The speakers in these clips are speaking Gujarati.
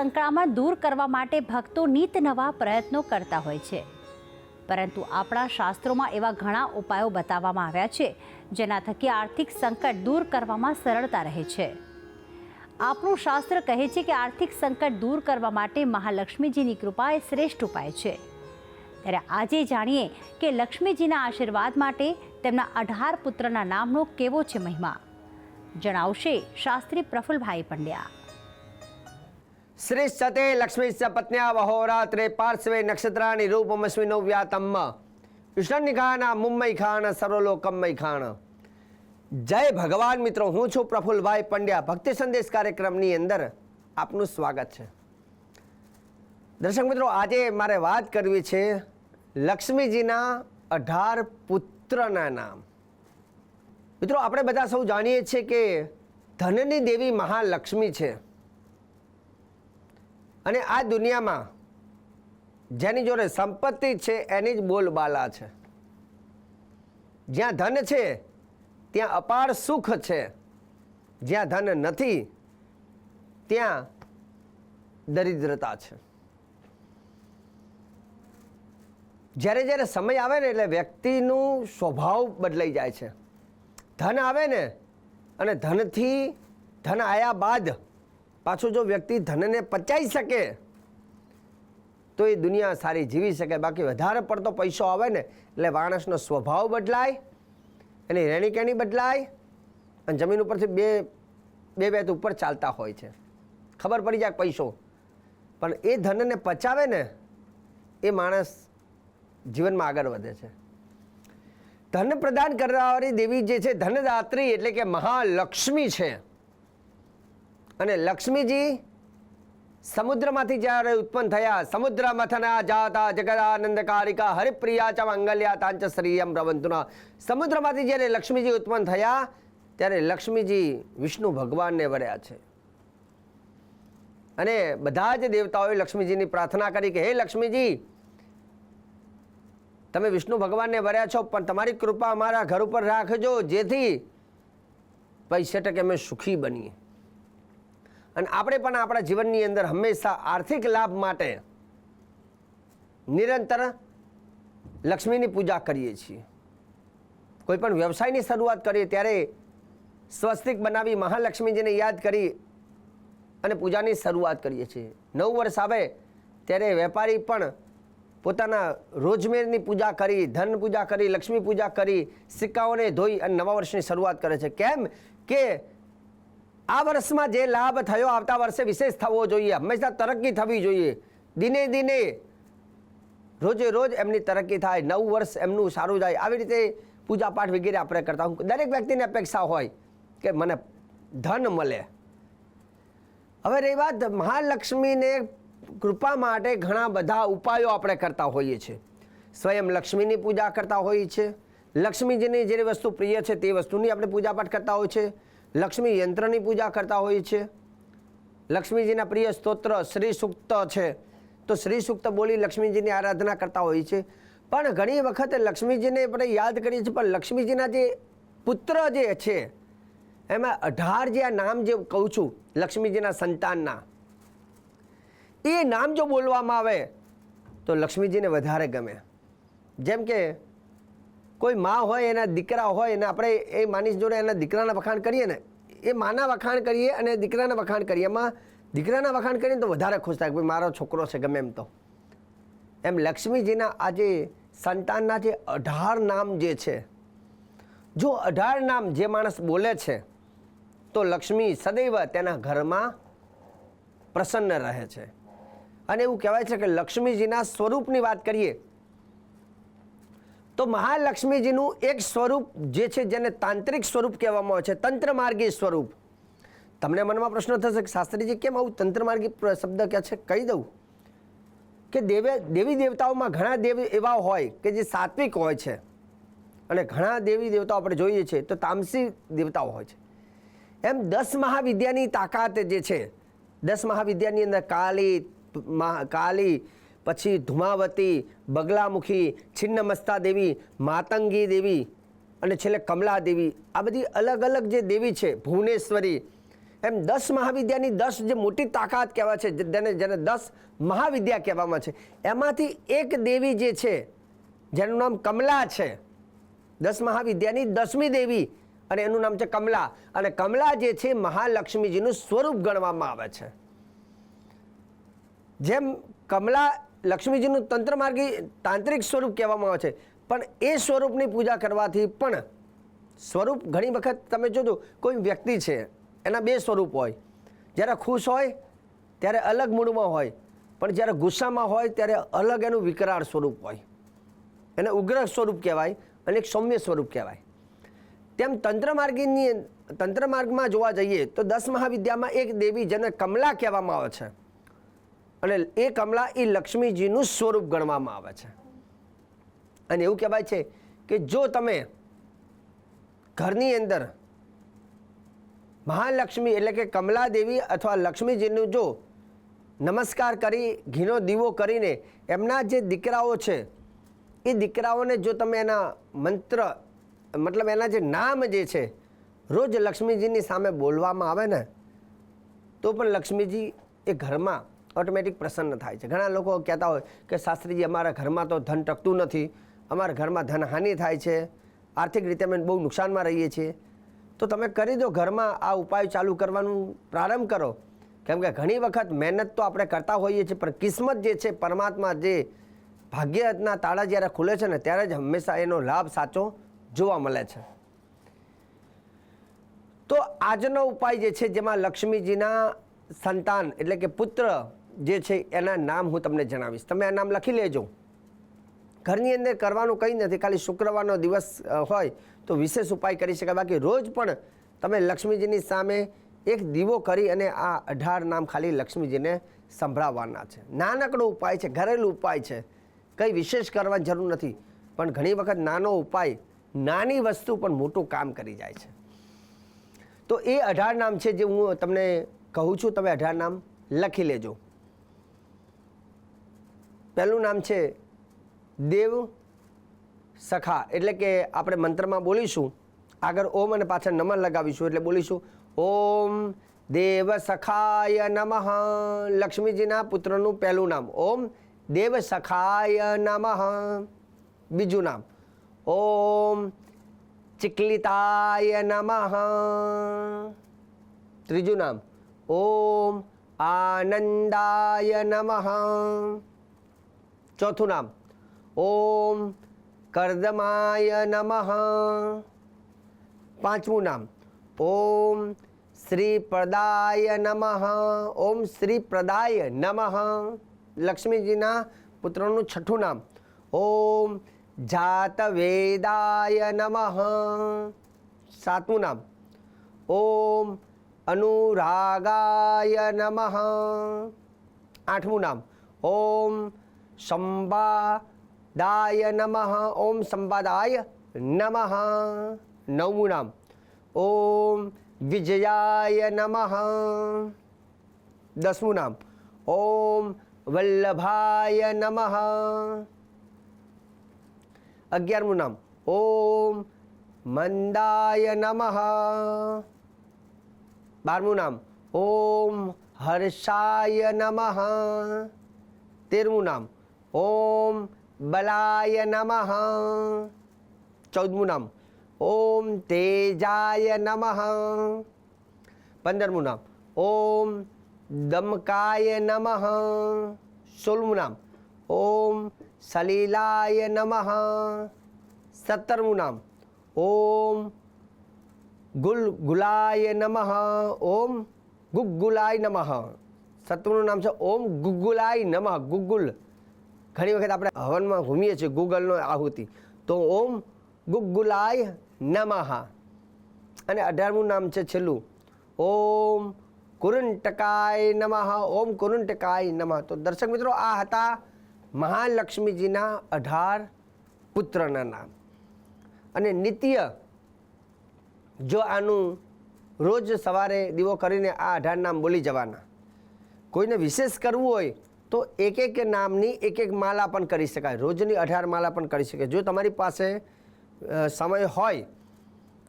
સંકળામણ દૂર કરવા માટે ભક્તો નીત નવા પ્રયત્નો કરતા હોય છે. પરંતુ આપણા શાસ્ત્રોમાં એવા ઘણા ઉપાયો બતાવવામાં આવ્યા છે, જેના થકી આર્થિક સંકટ દૂર કરવામાં સરળતા રહે છે. આપણું શાસ્ત્ર કહે છે કે આર્થિક સંકટ દૂર કરવા માટે મહાલક્ષ્મીજીની કૃપા એ શ્રેષ્ઠ ઉપાય છે. ત્યારે આજે જાણીએ કે લક્ષ્મીજીના આશીર્વાદ માટે તેમના અઢાર પુત્રના નામનો કેવો છે મહિમા? જણાવશે શાસ્ત્રી પ્રફુલભાઈ પંડ્યા. શ્રી સતે લક્ષ્મી સ પત્ન્યા વહોરાત્રે પાર્શ્વે નક્ષત્રાની રૂપમસ્મિનો વ્યાતમ વિષ્ણુ ખાન મુંબઈ ખાણ, સર્વલોકમય ખાણ. જય ભગવાન મિત્રો, હું છું પ્રફુલભાઈ પંડ્યા. ભક્તિ સંદેશ કાર્યક્રમની અંદર આપનું સ્વાગત છે. દર્શક મિત્રો, આજે મારે વાત કરવી છે લક્ષ્મીજીના અઢાર પુત્રના નામ. મિત્રો, આપણે બધા સૌ જાણીએ છીએ કે ધનની દેવી મહાલક્ષ્મી છે. અને આ દુનિયામાં જેની જોડે સંપત્તિ છે, એની જ બોલબાલા છે. જ્યાં ધન છે, ત્યાં અપાર સુખ છે. જ્યાં ધન નથી, ત્યાં દરિદ્રતા છે. જ્યારે જ્યારે સમય આવે ને એટલે વ્યક્તિનું સ્વભાવ બદલાઈ જાય છે. ધન આવે ને, અને ધનથી ધન આવ્યા બાદ પાછું જો વ્યક્તિ ધનને પચાવી શકે, તો એ દુનિયા સારી જીવી શકે. બાકી વધારે પડતો પૈસો આવે ને, એટલે માણસનો સ્વભાવ બદલાય, એની રહેણી કેણી બદલાય, અને જમીન ઉપરથી બે બે બેત ઉપર ચાલતા હોય છે. ખબર પડી જાય પૈસો. પણ એ ધનને પચાવે ને, એ માણસ જીવનમાં આગળ વધે છે. ધન પ્રદાન કરનારી દેવી જે છે, ધનદાત્રી એટલે કે મહાલક્ષ્મી છે. અને લક્ષ્મીજી સમુદ્રમાંથી જ્યારે ઉત્પન્ન થયા, સમુદ્રમથના જાતા જગદાનંદકારિકા હરિપ્રિયા ચ મંગલ્યા તાંચ શ્રીયમ રવંતુના સમુદ્રમાંથી જ્યારે લક્ષ્મીજી ઉત્પન્ન થયા, ત્યારે લક્ષ્મીજી વિષ્ણુ ભગવાનને વર્યા છે. અને બધા જ દેવતાઓએ લક્ષ્મીજીની પ્રાર્થના કરી કે, હે લક્ષ્મીજી, તમે વિષ્ણુ ભગવાનને વર્યા છો, પણ તમારી કૃપા અમારા ઘર ઉપર રાખજો, જેથી પૈસે ટકે અમે સુખી બનીએ. અને આપણે પણ આપણા જીવનની અંદર હંમેશા આર્થિક લાભ માટે નિરંતર લક્ષ્મીની પૂજા કરીએ છીએ. કોઈ પણ વ્યવસાયની શરૂઆત કરીએ ત્યારે સ્વસ્તિક બનાવી મહાલક્ષ્મીજીને યાદ કરી અને પૂજાની શરૂઆત કરીએ છીએ. નવ વર્ષ આવે ત્યારે વેપારી પણ પોતાના રોજમેરની પૂજા કરી, ધન પૂજા કરી, લક્ષ્મી પૂજા કરી, સિક્કાઓને ધોઈ અને નવા વર્ષની શરૂઆત કરે છે. કેમ કે આ વર્ષમાં જે લાભ થયો આવતા વર્ષે વિશેષ થવો જોઈએ. હંમેશા તરક્કી થવી જોઈએ. દિને દિને, રોજે રોજ એમની તરક્કી થાય. નવું વર્ષ એમનું સારું જાય. આવી રીતે પૂજા પાઠ વગેરે આપણે કરતા. હું દરેક વ્યક્તિની અપેક્ષા હોય કે મને ધન મળે. હવે રહી વાત મહાલક્ષ્મીને કૃપા માટે ઘણા બધા ઉપાયો આપણે કરતા હોઈએ છીએ. સ્વયં લક્ષ્મીની પૂજા કરતા હોઈએ છીએ. લક્ષ્મીજીની જે વસ્તુ પ્રિય છે તે વસ્તુની આપણે પૂજાપાઠ કરતા હોઈએ છીએ. લક્ષ્મી યંત્રની પૂજા કરતા હોઈએ છીએ લક્ષ્મીજીના પ્રિય સ્તોત્ર શ્રી સૂક્ત છે. તો શ્રી સૂક્ત બોલી લક્ષ્મીજીની આરાધના કરતા હોઈએ છીએ પણ ઘણી વખત લક્ષ્મીજીને આપણે યાદ કરીએ છીએ, પણ લક્ષ્મીજીના જે પુત્ર જે છે, એમાં અઢાર જે આ નામ જે કહું છું, લક્ષ્મીજીના સંતાનના, એ નામ જો બોલવામાં આવે, તો લક્ષ્મીજીને વધારે ગમે. જેમ કે કોઈ મા હોય, એના દીકરા હોય અને આપણે એ માનીસ જોડે એના દીકરાના વખાણ કરીએ ને, એ માના વખાણ કરીએ અને દીકરાના વખાણ કરીએ. એમાં દીકરાના વખાણ કરીએ તો વધારે ખુશ થાય કે મારો છોકરો છે ગમે એમ તો. એમ લક્ષ્મીજીના આ જે સંતાનના જે અઢાર નામ જે છે, જો અઢાર નામ જે માણસ બોલે છે, તો લક્ષ્મી સદૈવ તેના ઘરમાં પ્રસન્ન રહે છે. અને એવું કહેવાય છે કે લક્ષ્મીજીના સ્વરૂપની વાત કરીએ તો મહાલક્ષ્મીજીનું એક સ્વરૂપ જે છે જેને તાંત્રિક સ્વરૂપ કહેવામાં આવે છે, તંત્રમાર્ગી સ્વરૂપ. તમને મનમાં પ્રશ્ન થશે કે શાસ્ત્રીજી કેમ આવું તંત્રમાર્ગી શબ્દ કે છે? કહી દઉં. કે દેવે, દેવી દેવતાઓમાં ઘણા દેવી એવા હોય કે જે સાત્વિક હોય છે. અને ઘણા દેવી દેવતાઓ આપણે જોઈએ છીએ તો તામસી દેવતાઓ હોય છે. એમ દસ મહાવિદ્યાની તાકાત જે છે, દસ મહાવિદ્યાની અંદર કાલી મહા- કાલી પછી ધુમાવતી, બગલામુખી, છિન્નમસ્તા દેવી, માતંગી દેવી અને છેલ્લે કમલા દેવી. આ બધી અલગ અલગ જે દેવી છે, ભુવનેશ્વરી, એમ દસ મહાવિદ્યાની દસ જે મોટી તાકાત કહેવાય છે, જેને જેને દસ મહાવિદ્યા કહેવામાં છે, એમાંથી એક દેવી જે છે, જેનું નામ કમલા છે. દસ મહાવિદ્યાની દસમી દેવી અને એનું નામ છે કમલા. અને કમલા જે છે, મહાલક્ષ્મીજીનું સ્વરૂપ ગણવામાં આવે છે. જેમ કમલા લક્ષ્મીજીનું તંત્રમાર્ગી તાંત્રિક સ્વરૂપ કહેવામાં આવે છે. પણ એ સ્વરૂપની પૂજા કરવાથી પણ સ્વરૂપ ઘણી વખત તમે જોજો, કોઈ વ્યક્તિ છે, એના બે સ્વરૂપ હોય. જ્યારે ખુશ હોય, ત્યારે અલગ મૂડમાં હોય. પણ જ્યારે ગુસ્સામાં હોય, ત્યારે અલગ એનું વિકરાળ સ્વરૂપ હોય. એને ઉગ્ર સ્વરૂપ કહેવાય અને એક સૌમ્ય સ્વરૂપ કહેવાય. તેમ તંત્ર માર્ગીની તંત્ર માર્ગમાં જોવા જઈએ તો દસ મહાવિદ્યામાં એક દેવી જેને કમલા કહેવામાં આવે છે. અને એ કમલા એ લક્ષ્મીજીનું સ્વરૂપ ગણવામાં આવે છે. અને એવું કહેવાય છે કે જો તમે ઘરની અંદર મહાલક્ષ્મી એટલે કે કમલા દેવી અથવા લક્ષ્મીજીનું જો નમસ્કાર કરી, ઘીનો દીવો કરીને એમના જે દીકરાઓ છે, એ દીકરાઓને જો તમે એના મંત્ર, મતલબ એના જે નામ જે છે, રોજ લક્ષ્મીજીની સામે બોલવામાં આવે ને, તો પણ લક્ષ્મીજી એ ઘરમાં ઓટોમેટિક પ્રસન્ન થાય છે. ઘણા લોકો કહેતા હોય કે શાસ્ત્રીજી, અમારા ઘરમાં તો ધન ટકતું નથી. અમારા ઘરમાં ધન હાનિ થાય છે. આર્થિક રીતે અમે બહુ નુકસાનમાં રહીએ છીએ. તો તમે કરી દો ઘરમાં આ ઉપાય ચાલુ કરવાનું પ્રારંભ કરો. કેમ કે ઘણી વખત મહેનત તો આપણે કરતા હોઈએ છીએ, પણ કિસ્મત જે છે, પરમાત્મા જે ભાગ્યના તાળા જ્યારે ખુલે છે ને, ત્યારે જ હંમેશા એનો લાભ સાચો જોવા મળે છે. તો આજનો ઉપાય જે છે, જેમાં લક્ષ્મીજીના સંતાન એટલે કે પુત્ર જે છે એના નામ હું તમને જણાવીશ. તમે આ નામ લખી લેજો. ઘરની અંદર કરવાનું કંઈ નથી, ખાલી શુક્રવારનો દિવસ હોય તો વિશેષ ઉપાય કરી શકાય. બાકી રોજ પણ તમે લક્ષ્મીજીની સામે એક દીવો કરી અને આ અઢાર નામ ખાલી લક્ષ્મીજીને સંભળાવવાના છે. નાનકડો ઉપાય છે, ઘરેલું ઉપાય છે. કંઈ વિશેષ કરવાની જરૂર નથી, પણ ઘણી વખત નાનો ઉપાય, નાની વસ્તુ પણ મોટું કામ કરી જાય છે. તો એ અઢાર નામ છે જે હું તમને કહું છું, તમે અઢાર નામ લખી લેજો. પહેલું નામ છે દેવ સખા. એટલે કે આપણે મંત્રમાં બોલીશું. આગળ ઓમ અને પાછળ નમન લગાવીશું. એટલે બોલીશું, ઓમ દેવ સખાય નમઃ. લક્ષ્મીજીના પુત્રનું પહેલું નામ. ઓમ દેવ સખાય નમઃ. બીજું નામ, ઓમ ચિકલિતાય નમઃ. ત્રીજું નામ, ઓમ આનંદાય નમઃ. ચોથું નામ. ઓમ કરદમાય નમઃ. પાંચમું નામ. ઓમ શ્રી પ્રદાય નમઃ. ઓમ શ્રી પ્રદાય નમઃ. લક્ષ્મીજીના પુત્રનું છઠ્ઠું નામ. ઓમ જાત વેદાય નમઃ. સાતમું નામ. ઓમ અનુરાગાય નમઃ. આઠમું નામ. ઓમ સંબાદાય નમઃ. ઓમ સંબાદાય નમઃ. નવમું નામ. ઓમ વિજયાય નમઃ. દસમું નામ. ઓમ વલ્લભાય નમઃ. અગિયારમું નામ. ઓમ મંદાય નમઃ. બારમું નામ. ઓમ હર્ષાય નમઃ. તેરમું નામ. ઓમ બલાય નમઃ. ચૌદમું નામ. ઓમ તેજાય નમઃ. પંદરમું નામ. ઓમ દમકાય નમઃ. સોળમું નામ. ઓમ સલીલાય નમઃ. સત્તરમું નામ. ઓમ ગુલગુલાય નમઃ. ઓમ ગુગુલાય નમઃ. સત્વનું નામ છે. ઓમ ગુગુલાય નમઃ. ગુગ્ગુલ ઘણી વખત આપણે હવનમાં ઘૂમીએ છીએ ગૂગલનો આહુતિ. તો ઓમ ગુગુલાય નમઃ. અને અઢારમું નામ છે છેલ્લું. ઓમ કુરુંટકાય નમઃ. ઓમ કુરુંટકાય નમઃ. તો દર્શક મિત્રો, આ હતા મહાલક્ષ્મીજીના અઢાર પુત્રના નામ. અને નિત્ય જો આનું રોજ સવારે દીવો કરીને આ અઢાર નામ બોલી જવાના. કોઈને વિશેષ કરવું હોય તો એક એક નામની એક એક માલા પણ કરી શકાય. રોજની અઢાર માલા પણ કરી શકાય. જો તમારી પાસે સમય હોય,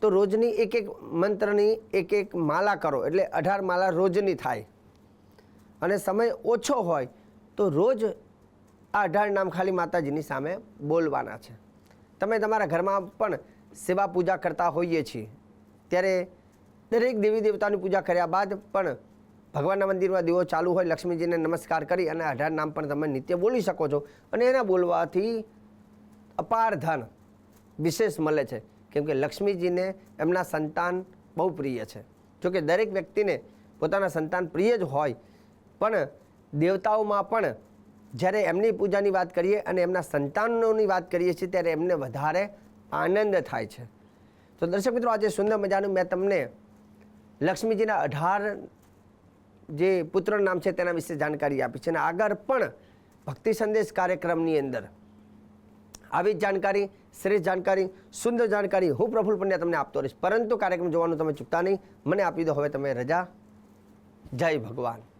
તો રોજની એક એક મંત્રની એક એક માલા કરો. એટલે અઢાર માલા રોજની થાય. અને સમય ઓછો હોય, તો રોજ આ અઢાર નામ ખાલી માતાજીની સામે બોલવાના છે. તમે તમારા ઘરમાં પણ સેવા પૂજા કરતા હોઈએ છીએ. ત્યારે દરેક દેવી દેવતાની પૂજા કર્યા બાદ પણ ભગવાનના મંદિરમાં દીવો ચાલુ હોય, લક્ષ્મીજીને નમસ્કાર કરી અને અઢાર નામ પણ તમે નિત્ય બોલી શકો છો. અને એના બોલવાથી અપાર ધન વિશેષ મળે છે. કેમ કે લક્ષ્મીજીને એમના સંતાન બહુ પ્રિય છે. જોકે દરેક વ્યક્તિને પોતાના સંતાન પ્રિય જ હોય, પણ દેવતાઓમાં પણ જ્યારે એમની પૂજાની વાત કરીએ અને એમના સંતાનોની વાત કરીએ છીએ, ત્યારે એમને વધારે આનંદ થાય છે. તો દર્શક મિત્રો, આજે સુંદર મજાનું મેં તમને લક્ષ્મીજીના અઢાર જે પુત્રનું નામ છે તેના વિશે જાણકારી આપી છે. અને આગળ પણ ભક્તિ સંદેશ કાર્યક્રમની અંદર આવી જ જાણકારી, શ્રેષ્ઠ જાણકારી, સુંદર જાણકારી હું પ્રફુલ પંડ્યા તમને આપતો રહીશ. પરંતુ કાર્યક્રમ જોવાનું તમે ચૂકતા નહીં. મને આપી દો. હવે તમે રજા. જય ભગવાન.